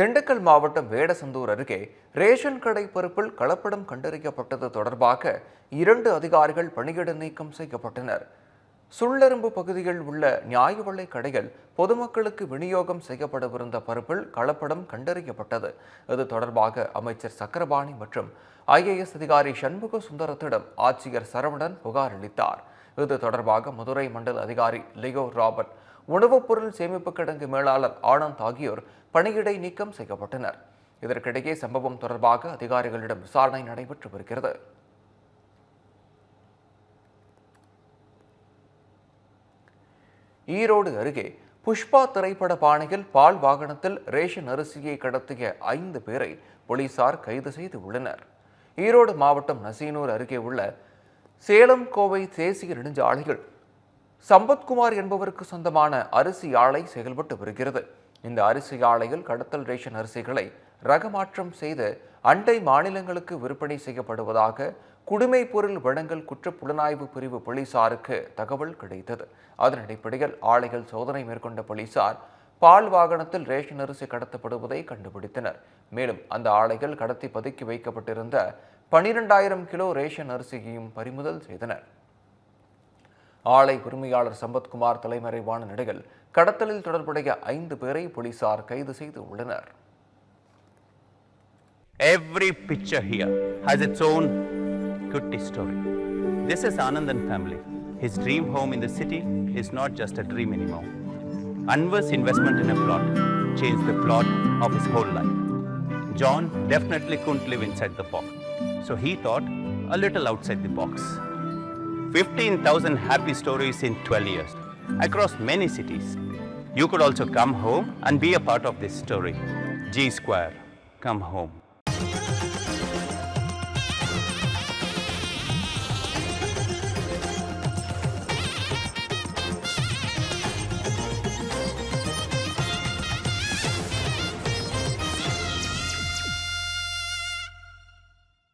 திண்டுக்கல் மாவட்டம் வேடசந்தூர் அருகே ரேஷன் கடை பருப்பில் கலப்படம் கண்டறியப்பட்டது தொடர்பாக இரண்டு அதிகாரிகள் பணியிட நீக்கம் செய்யப்பட்டனர். சுள்ளரும்பு பகுதியில் உள்ள நியாய விலை கடைகள் பொதுமக்களுக்கு விநியோகம் செய்யப்படவிருந்த பருப்பில் கலப்படம் கண்டறியப்பட்டது. இது தொடர்பாக அமைச்சர் சக்கரபாணி மற்றும் ஐஏஎஸ் அதிகாரி சண்முக சுந்தரத்திடம் ஆட்சியர் சரவணன் புகார் அளித்தார். இது தொடர்பாக மதுரை மண்டல அதிகாரி லியோ ராபர்ட் உணவுப் பொருள் சேமிப்பு கிடங்கு மேலாளர் ஆனந்த் ஆகியோர் பணியிடை நீக்கம் செய்யப்பட்டனர். இதற்கிடையே சம்பவம் தொடர்பாக அதிகாரிகளிடம் விசாரணை நடைபெற்று வருகிறது. ஈரோடு அருகே புஷ்பா திரைப்பட பாணியில் பால் வாகனத்தில் ரேஷன் அரிசியை கடத்திய ஐந்து பேரை போலீசார் கைது செய்து உள்ளனர். ஈரோடு மாவட்டம் நசீனூர் அருகே உள்ள சேலம் கோவை தேசிய நெடுஞ்சாலையில் சம்பத்குமார் என்பவருக்கு சொந்தமான அரிசி ஆலை செயல்பட்டு வருகிறது. இந்த அரிசி ஆலையில் கடத்தல் ரேஷன் அரிசிகளை ரகமாற்றம் செய்து அண்டை மாநிலங்களுக்கு விற்பனை செய்யப்படுவதாக குடிமை பொருள் வழங்கல் குற்ற புலனாய்வு பிரிவு போலீசாருக்கு தகவல் கிடைத்தது. அதன் அடிப்படையில் ஆலைகள் சோதனை மேற்கொண்ட போலீசார் பால் வாகனத்தில் ரேஷன் அரிசி கடத்தப்படுவதை கண்டுபிடித்தனர். மேலும் அந்த ஆலைகள் கடத்தி பதுக்கி வைக்கப்பட்டிருந்த பனிரெண்டாயிரம் கிலோ ரேஷன் அரிசியையும் பறிமுதல் செய்தனர். ஆலை உரிமையாளர் சம்பத்குமார் தலைமறைவான நிலையில் கடத்தலில் தொடர்புடைய ஐந்து பேரை போலீசார் கைது செய்து உள்ளனர் Every picture here has its own kutti story. This is Anandan family. His dream home in the city is not just a dream anymore. Anwar's investment in a plot changed the plot of his whole life. John definitely couldn't live inside the box, so he thought a little outside the box. 15,000 happy stories in 12 years across many cities. You could also come home and be a part of this story. G Square, come home.